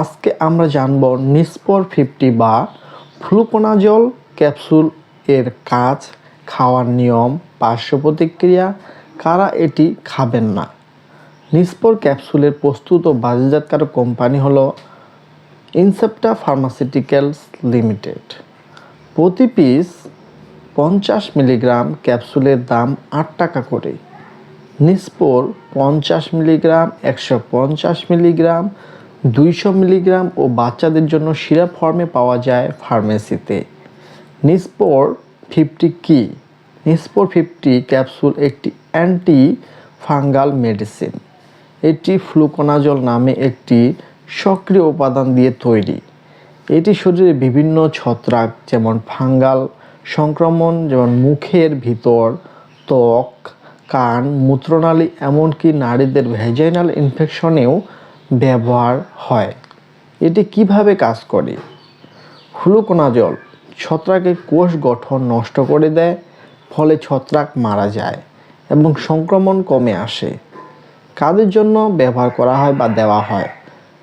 আজকে আমরা জানব নিসপর ফিফটি বা ফ্লুকোনাজল ক্যাপসুল এর কাজ, খাওয়ার নিয়ম, পার্শ্ব প্রতিক্রিয়া, কারা এটি খাবেন না? নিসপর ক্যাপসুলের প্রস্তুত ও বাজারজাতকারক কোম্পানি হলো ইনসেপ্টা ফার্মাসিউটিক্যালস লিমিটেড। প্রতি পিস পঞ্চাশ মিলিগ্রাম ক্যাপসুলের দাম আট টাকা করে। নিসপোর পঞ্চাশ মিলিগ্রাম, একশো পঞ্চাশ মিলিগ্রাম দুইশো মিলিগ্রাম ও বাচ্চাদের জন্য সিরাপ ফর্মে পাওয়া যায় ফার্মেসিতে। নিসপোর ফিফটি কি? নিসপোর ফিফটি ক্যাপসুল একটি অ্যান্টি ফাঙ্গাল মেডিসিন। এটি ফ্লুকোনাজল নামে একটি সক্রিয় উপাদান দিয়ে তৈরি। এটি শরীরে বিভিন্ন ছত্রাক, যেমন ফাঙ্গাল সংক্রমণ, যেমন মুখের ভিতর, ত্বক, কান, মূত্রনালী, এমনকি নারীদের ভেজাইনাল ইনফেকশনেও ব্যবহার হয়। এটি কীভাবে কাজ করে? ফ্লুকোনাজল ছত্রাকের কোষ গঠন নষ্ট করে দেয়, ফলে ছত্রাক মারা যায় এবং সংক্রমণ কমে আসে। কাদের জন্য ব্যবহার করা হয় বা দেওয়া হয়?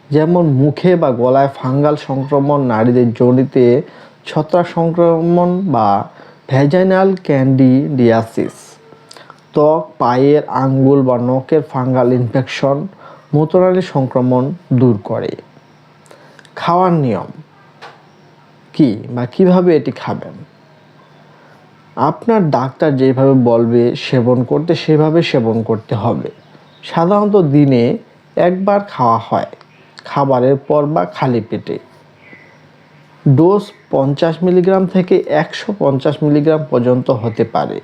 যেমন মুখে বা গলায় ফাঙ্গাল সংক্রমণ, নারীদের জড়িতে ছত্রাক সংক্রমণ বা ভ্যাজাইনাল ক্যান্ডিডিয়াসিস, ত্বক, পায়ের আঙ্গুল বা নখের ফাঙ্গাল ইনফেকশন মূত্রনালী সংক্রমণ দূর করে। খাওয়ার নিয়ম কি বা কীভাবে এটি খাবেন? আপনার ডাক্তার যেভাবে বলবে সেবন করতে, সেভাবে সেবন করতে হবে। সাধারণত দিনে একবার খাওয়া হয়। খাবারের পর বা খালি পেটে। ডোজ পঞ্চাশ মিলিগ্রাম থেকে একশো পঞ্চাশ মিলিগ্রাম পর্যন্ত হতে পারে।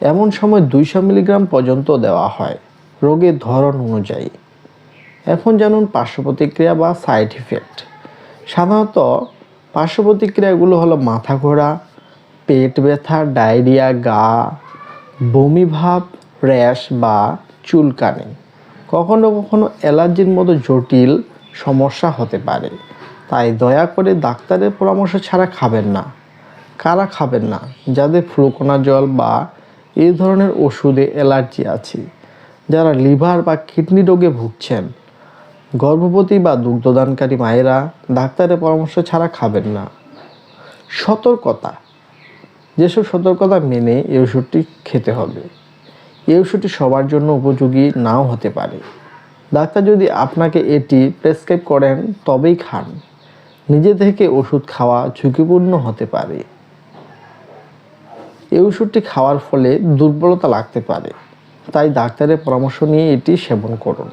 এমন সময় দুইশো মিলিগ্রাম পর্যন্ত দেওয়া হয়। রোগের ধরন অনুযায়ী। এখন জানুন পার্শ্ব প্রতিক্রিয়া বা সাইড ইফেক্ট সাধারণত পার্শ্ব প্রতিক্রিয়াগুলো হলো মাথা ঘোরা, পেট ব্যথা, ডায়রিয়া, গা, বমি ভাব র্যাশ বা চুলকানি। কখনো কখনো অ্যালার্জির মতো জটিল সমস্যা হতে পারে। তাই দয়া করে ডাক্তারের পরামর্শ ছাড়া খাবেন না। কারা খাবেন না? যাদের ফ্লুকোনা জল বা এই ধরনের ওষুধে অ্যালার্জি আছে। যারা লিভার বা কিডনি রোগে ভুগছেন, গর্ভবতী বা দুগ্ধদানকারী মায়েরা ডাক্তারের পরামর্শ ছাড়া খাবেন না। সতর্কতা। যেসব সতর্কতা মেনে এই ওষুধটি খেতে হবে। এই ওষুধটি সবার জন্য উপযোগী নাও হতে পারে। ডাক্তার যদি আপনাকে এটি প্রেসক্রাইব করেন, তবেই খান। নিজে থেকে ওষুধ খাওয়া ঝুঁকিপূর্ণ হতে পারে। এই ওষুধটি খাওয়ার ফলে দুর্বলতা লাগতে পারে। তাই ডাক্তারের পরামর্শ নিয়ে এটি সেবন করুন।